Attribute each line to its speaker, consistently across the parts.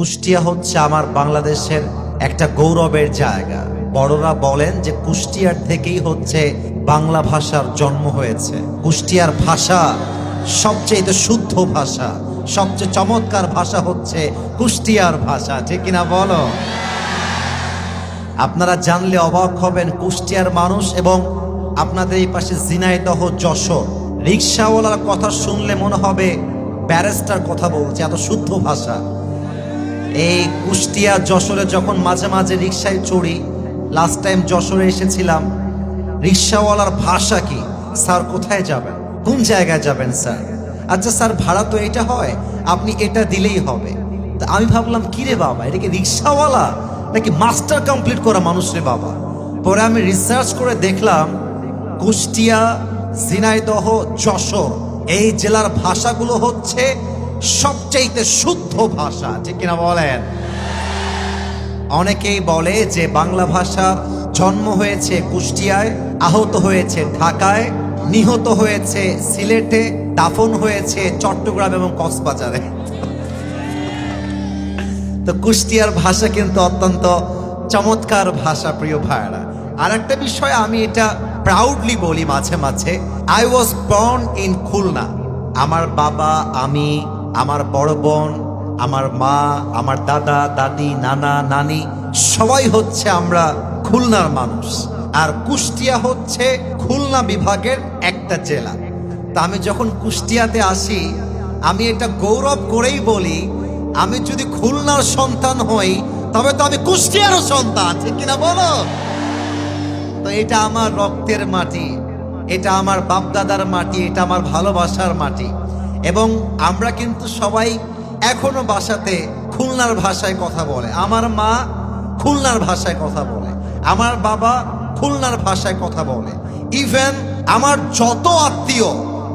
Speaker 1: কুষ্টিয়া হচ্ছে আমার বাংলাদেশের একটা গৌরবের জায়গা। বড়রা বলেন যে কুষ্টিয়ার থেকেই হচ্ছে বাংলা ভাষার জন্ম হয়েছে। কুষ্টিয়ার ভাষা সবচেয়ে শুদ্ধ ভাষা, সবচেয়ে চমৎকার ভাষা হচ্ছে কুষ্টিয়ার ভাষা। ঠিক কিনা বলো? আপনারা জানলে অবাক হবেন কুষ্টিয়ার মানুষ এবং আপনাদের এই পাশে জিনাইদহ যশোর। রিক্সাওয়ালার কথা শুনলে মনে হবে ব্যারেস্টার কথা বলছে, এত শুদ্ধ ভাষা। এই কুষ্টিয়া যশোরে যখন মাঝে মাঝে রিক্সায় চড়ি লাস্ট টাইম যশোরে এসেছিলাম রিক্সাওয়ালার ভাষা কি? স্যার, কোথায় যাবেন? কোন জায়গায় যাবেন, স্যার? আচ্ছা স্যার, ভাড়া তো এটা হয়, আপনি এটা দিলেই হবে। তা আমি ভাবলাম, কি রে বাবা, এটা কি রিক্সাওয়ালা নাকি মাস্টার কমপ্লিট করা মানুষ রে বাবা? পরে আমি রিসার্চ করে দেখলাম, কুষ্টিয়া, ঝিনাইদহ, যশোর, এই জেলার ভাষাগুলো হচ্ছে সবচেয়ে শুদ্ধ ভাষা, ঠিক কিনা বলেন? অনেকেই বলে যে বাংলা ভাষার জন্ম হয়েছে কুষ্টিয়ায়, আহত হয়েছে ঢাকায়, নিহত হয়েছে সিলেটে, দাফন হয়েছে চট্টগ্রাম এবং কক্সবাজারে। তো কুষ্টিয়ার ভাষা কিন্তু অত্যন্ত চমৎকার ভাষা, প্রিয় ভাইরা আর একটা বিষয় আমি এটা প্রাউডলি বলি মাঝে মাঝে। I was born in Khulna আমার বাবা, আমি আমার বড় বোন, আমার মা, আমার দাদা, দাদি, নানা, নানি, সবাই হচ্ছে আমরা খুলনার মানুষ। আর কুষ্টিয়া হচ্ছে খুলনা বিভাগের একটা জেলা। তা আমি যখন কুষ্টিয়াতে আসি, আমি এটা গৌরব করেই বলি, আমি যদি খুলনার সন্তান হই, তবে তো আমি কুষ্টিয়ারও সন্তান, ঠিক কিনা বলো? তো এটা আমার রক্তের মাটি, এটা আমার বাপদাদার মাটি, এটা আমার ভালোবাসার মাটি। এবং আমরা কিন্তু সবাই এখনও বাসাতে খুলনার ভাষায় কথা বলে। আমার মা খুলনার ভাষায় কথা বলে। আমার বাবা খুলনার ভাষায় কথা বলে। ইভেন আমার যত আত্মীয়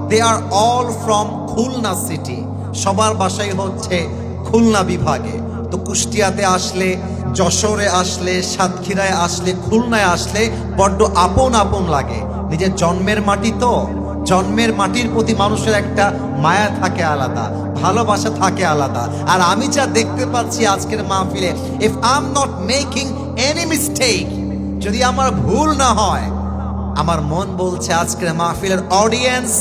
Speaker 1: they are all from Khulna city সবার বাসাই হচ্ছে খুলনা বিভাগে। তো কুষ্টিয়াতে আসলে, যশোরে আসলে, সাতক্ষীরায় আসলে, খুলনায় আসলে বড্ড আপন আপন লাগে। নিজের জন্মের মাটি তো। জন্মের মাটির প্রতি মানুষের একটা মায়া থাকে আলাদা, ভালোবাসা থাকে আলাদা। আর আমি যা দেখতে পাচ্ছি আজকের মাহফিলে if I am not making any mistake যদি আমার ভুল না হয়, আমার মন বলছে আজকের মাহফিলের audience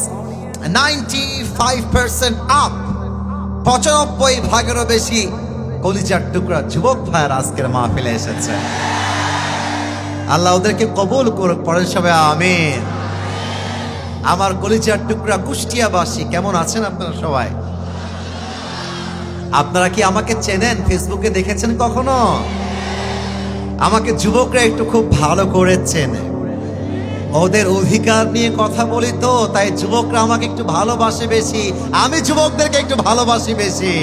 Speaker 1: ninety five percent up পঁচানব্বই ভাগেরও বেশি কলিজার টুকরা যুবক ভাইয়ের আজকের মাহফিলে এসেছে। আল্লাহ ওদেরকে কবুল করুক পরের সবাই, আমিন। আমার কলিজার টুকরা কুষ্টিয়াবাসী, কেমন আছেন আপনারা সবাই? আপনারা কি আমাকে চেনেন? ফেসবুকে দেখেছেন কখনো? আমাকে যুবকরা একটু খুব ভালো করে চেনে ওদের অধিকার নিয়ে কথা বলি তো, তাই যুবকরা আমাকে একটু ভালোবাসে বেশি। আমি যুবকদেরকে একটু ভালোবাসি বেশি।